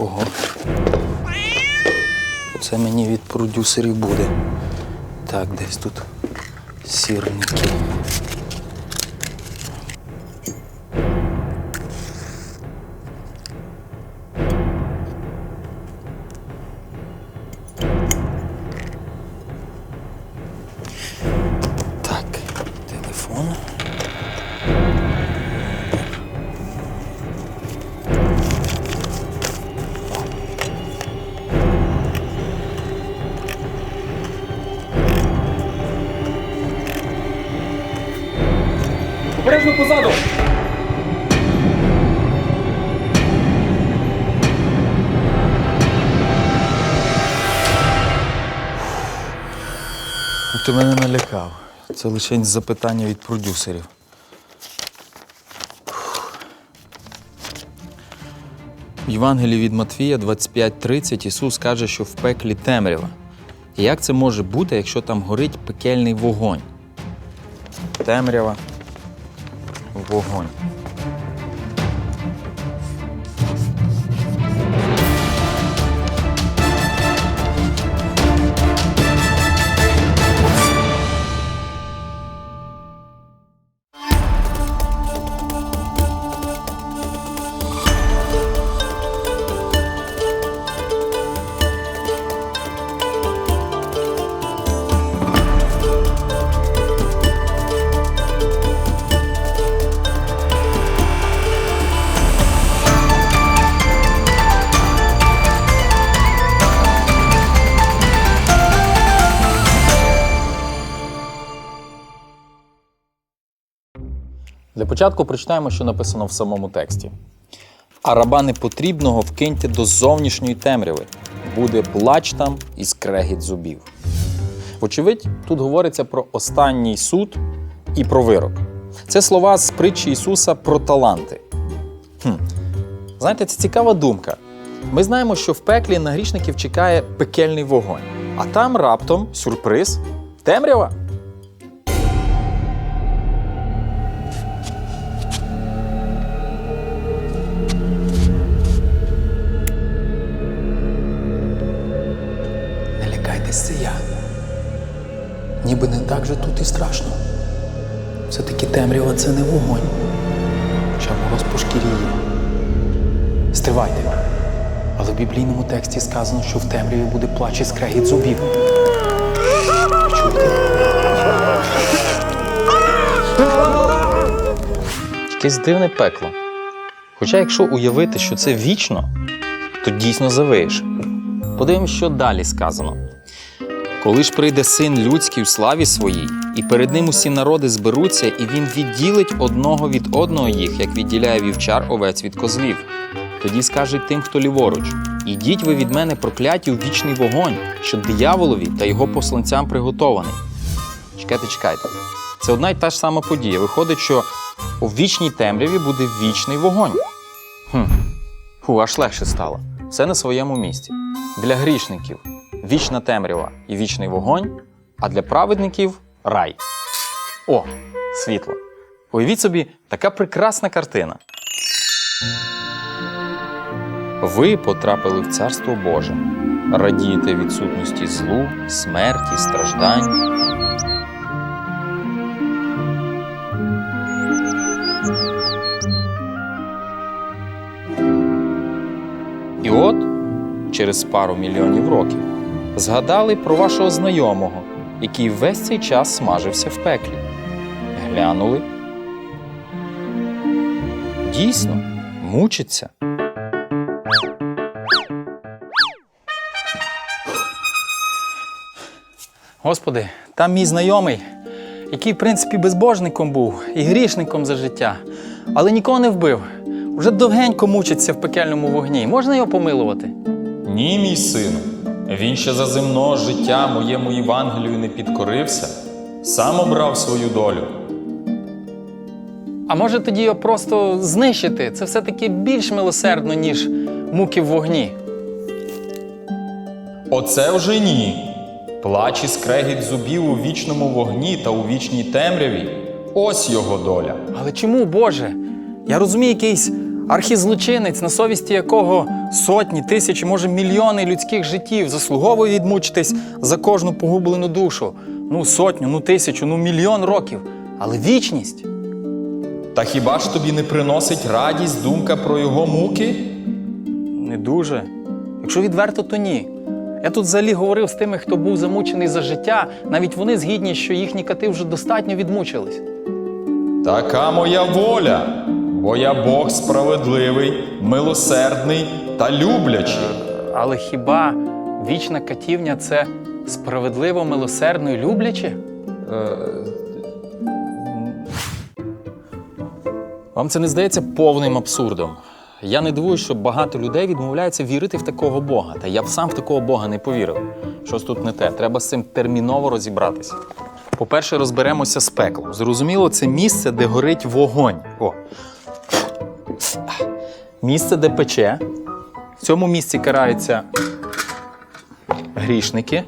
Ого. Це мені від продюсерів буде. Так, десь тут сірники. Обережно позаду! Ти мене налякав. Це лише запитання від продюсерів. В Євангелії від Матвія 25.30 Ісус каже, що в пеклі темрява. І як це може бути, якщо там горить пекельний вогонь? Темрява, вогонь. Для початку прочитаємо, що написано в самому тексті. А раба непотрібного вкиньте до зовнішньої темряви. Буде плач там і скрегіт зубів. Вочевидь, тут говориться про останній суд і про вирок. Це слова з притчі Ісуса про таланти. Хм. Знаєте, це цікава думка. Ми знаємо, що в пеклі на грішників чекає пекельний вогонь, а там раптом сюрприз темрява. Не я. Ніби не так же тут і страшно. Все-таки темрява це не вогонь. Хоча мороз по. Стривайте. Але в біблійному тексті сказано, що в темряві буде плач і скрегіт зубів. Чуєте? Якесь дивне пекло. Хоча, якщо уявити, що це вічно, то дійсно завиєш. Подивимось, що далі сказано. Коли ж прийде син людський в славі своїй, і перед ним усі народи зберуться, і він відділить одного від одного їх, як відділяє вівчар овець від козлів. Тоді скаже тим, хто ліворуч: Ідіть ви від мене прокляті у вічний вогонь, що дияволові та його посланцям приготований. Чекайте, чекайте. Це одна й та ж сама подія. Виходить, що у вічній темряві буде вічний вогонь. Хм. Фу, аж легше стало. Все на своєму місці. Для грішників вічна темрява і вічний вогонь, а для праведників рай. О, світло. Уявіть собі, така прекрасна картина. Ви потрапили в Царство Боже. Радієте відсутності злу, смерті, страждань. І от, через пару мільйонів років, згадали про вашого знайомого, який весь цей час смажився в пеклі. Глянули. Дійсно, мучиться. Господи, там мій знайомий, який, в принципі, безбожником був і грішником за життя, але нікого не вбив. Уже довгенько мучиться в пекельному вогні. Можна його помилувати? Ні, мій сину. Він ще за земного життя моєму Євангелію не підкорився, сам обрав свою долю. А може тоді його просто знищити? Це все-таки більш милосердно, ніж муки в вогні. Оце вже ні. Плач і скрегіт зубів у вічному вогні та у вічній темряві. Ось його доля. Але чому, Боже? Я розумію, якийсь Архізлочинець, на совісті якого сотні, тисячі, може мільйони людських життів заслуговує відмучитись за кожну погублену душу. Ну, сотню, ну тисячу, ну мільйон років. Але вічність. Та хіба ж тобі не приносить радість думка про його муки? Не дуже. Якщо відверто, то ні. Я тут взагалі говорив з тими, хто був замучений за життя, навіть вони згідні, що їхні кати вже достатньо відмучились. Така моя воля, бо я Бог справедливий, милосердний та люблячий. Але хіба вічна катівня це справедливо, милосердно і любляче? Вам це не здається повним абсурдом. Я не дивуюсь, що багато людей відмовляються вірити в такого Бога. Та я б сам в такого Бога не повірив. Щось тут не те. Треба з цим терміново розібратися. По-перше, розберемося з пеклом. Зрозуміло, це місце, де горить вогонь. О. Місце, де пече. В цьому місці караються грішники.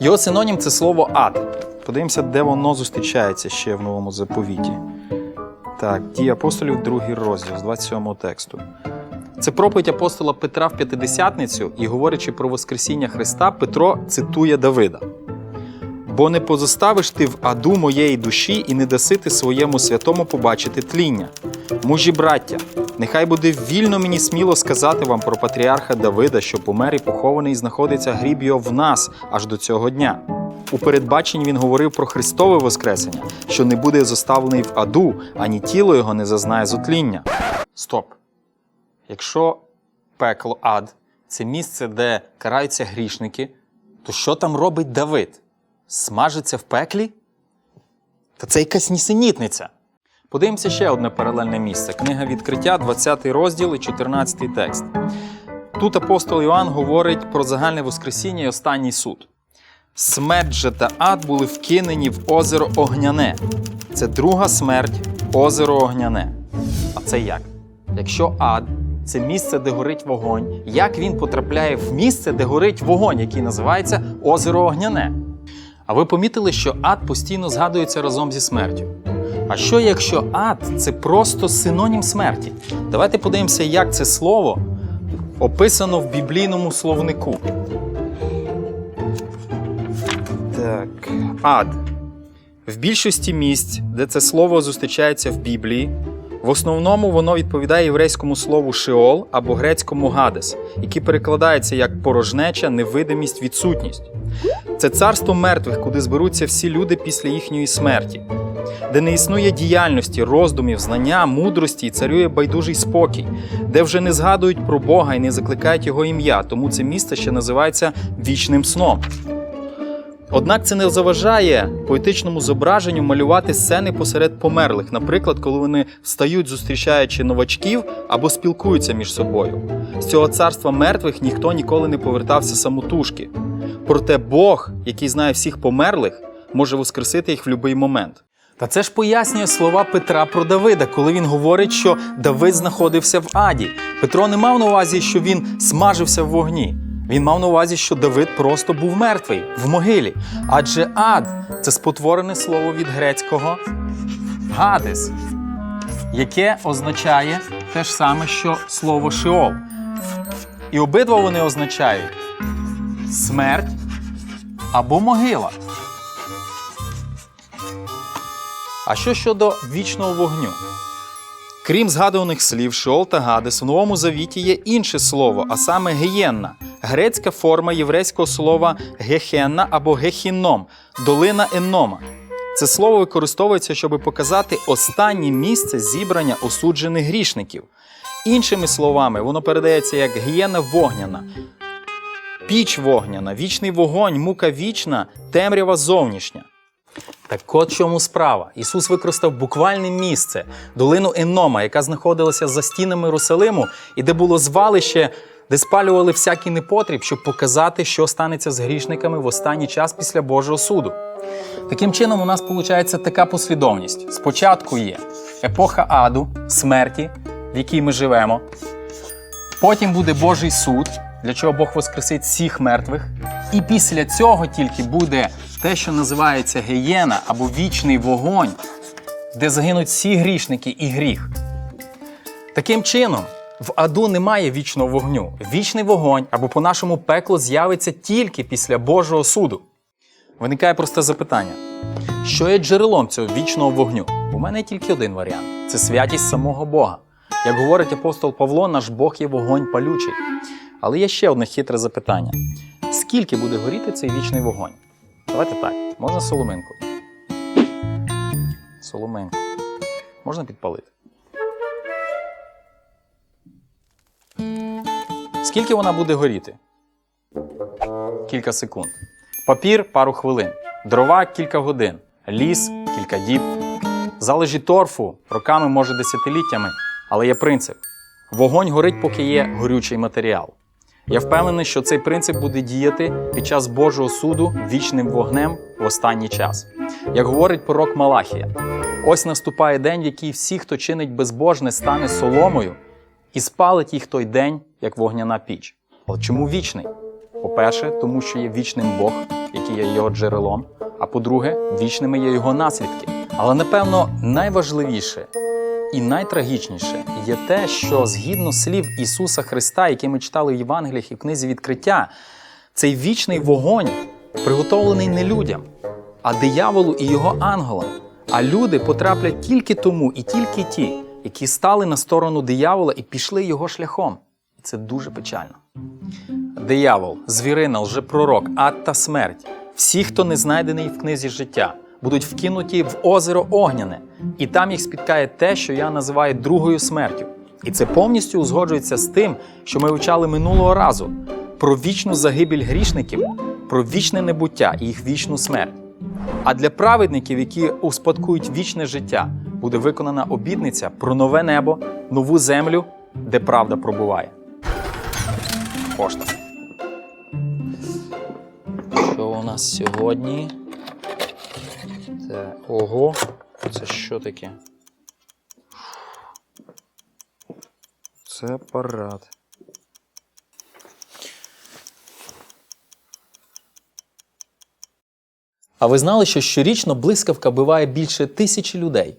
Його синонім це слово ад. Подивимося, де воно зустрічається ще в новому заповіті. Так, дії апостолів, другий розділ з 27 тексту. Це проповідь апостола Петра в п'ятидесятницю, і говорячи про Воскресіння Христа, Петро цитує Давида. Бо не позоставиш ти в аду моєї душі і не даси ти своєму святому побачити тління. Мужі браття, нехай буде вільно мені сміло сказати вам про патріарха Давида, що помер і похований, знаходиться гріб його в нас аж до цього дня. У передбаченні він говорив про Христове Воскресення, що не буде зоставлений в аду, ані тіло його не зазнає зотління. Стоп. Якщо пекло ад це місце, де караються грішники, то що там робить Давид? Смажиться в пеклі? Та це якась нісенітниця. Подивимося ще одне паралельне місце. Книга відкриття, 20 розділ і 14 текст. Тут апостол Іоанн говорить про загальне Воскресіння і останній суд. Смерть же та ад були вкинені в озеро Огняне. Це друга смерть озеро Огняне. А це як? Якщо ад це місце, де горить вогонь, як він потрапляє в місце, де горить вогонь, який називається озеро Огняне? А ви помітили, що ад постійно згадується разом зі смертю? А що якщо ад це просто синонім смерті? Давайте подивимося, як це слово описано в біблійному словнику. Так, ад. В більшості місць, де це слово зустрічається в Біблії, в основному воно відповідає єврейському слову шеол або грецькому гадес, які перекладаються як порожнеча, невидимість, відсутність. Це царство мертвих, куди зберуться всі люди після їхньої смерті, де не існує діяльності, роздумів, знання, мудрості і царює байдужий спокій, де вже не згадують про Бога і не закликають його ім'я, тому це місце ще називається вічним сном. Однак це не заважає поетичному зображенню малювати сцени посеред померлих, наприклад, коли вони встають, зустрічаючи новачків або спілкуються між собою. З цього царства мертвих ніхто ніколи не повертався самотужки. Проте Бог, який знає всіх померлих, може воскресити їх в будь-який момент. Та це ж пояснює слова Петра про Давида, коли він говорить, що Давид знаходився в аді. Петро не мав на увазі, що він смажився в вогні. Він мав на увазі, що Давид просто був мертвий в могилі. Адже ад це спотворене слово від грецького гадес, яке означає те ж саме, що слово шеол. І обидва вони означають смерть або могила. А що щодо вічного вогню? Крім згадуваних слів Шеол та Гадес, в Новому Завіті є інше слово, а саме гієнна, грецька форма єврейського слова гехенна або гехінном, долина Еннома. Це слово використовується, щоб показати останнє місце зібрання осуджених грішників. Іншими словами, воно передається як гієна вогняна, піч вогняна, вічний вогонь, мука вічна, темрява зовнішня. Так от чому справа. Ісус використав буквальне місце, долину Еннома, яка знаходилася за стінами Русалиму, і де було звалище, де спалювали всякий непотріб, щоб показати, що станеться з грішниками в останній час після Божого суду. Таким чином, у нас виходить така послідовність: спочатку є епоха аду, смерті, в якій ми живемо. Потім буде Божий суд, для чого Бог воскресить всіх мертвих. І після цього тільки буде те, що називається гієна або вічний вогонь, де загинуть всі грішники і гріх. Таким чином, в аду немає вічного вогню. Вічний вогонь або по-нашому пекло з'явиться тільки після Божого суду. Виникає просте запитання: що є джерелом цього вічного вогню? У мене є тільки один варіант це святість самого Бога. Як говорить апостол Павло, наш Бог є вогонь палючий. Але є ще одне хитре запитання: скільки буде горіти цей вічний вогонь? Давайте так, можна соломинку. Соломинку. Можна підпалити. Скільки вона буде горіти? Кілька секунд. Папір пару хвилин. Дрова кілька годин. Ліс кілька діб. Залежі торфу роками, може десятиліттями, але є принцип: вогонь горить, поки є горючий матеріал. Я впевнений, що цей принцип буде діяти під час Божого суду вічним вогнем в останній час. Як говорить пророк Малахія, ось наступає день, в який всі, хто чинить безбожне, стане соломою, і спалить їх той день, як вогняна піч. Але чому вічний? По-перше, тому що є вічним Бог, який є його джерелом. А по-друге, вічними є його наслідки. Але напевно найважливіше і найтрагічніше є те, що згідно слів Ісуса Христа, які ми читали в Євангеліях і в книзі відкриття, цей вічний вогонь приготовлений не людям, а дияволу і його ангелам. А люди потраплять тільки тому і тільки ті, які стали на сторону диявола і пішли його шляхом. І це дуже печально. Диявол, звірина, лжепророк, ад та смерть. Всі, хто не знайдений в книзі життя, будуть вкинуті в озеро Огняне, і там їх спіткає те, що я називаю другою смертю. І це повністю узгоджується з тим, що ми вивчали минулого разу про вічну загибель грішників, про вічне небуття і їх вічну смерть. А для праведників, які успадкують вічне життя, буде виконана обітниця про нове небо, нову землю, де правда пробуває. Пошта. Що у нас сьогодні? Це ого, це що таке? Це апарат. А ви знали, що щорічно блискавка биває більше тисячі людей?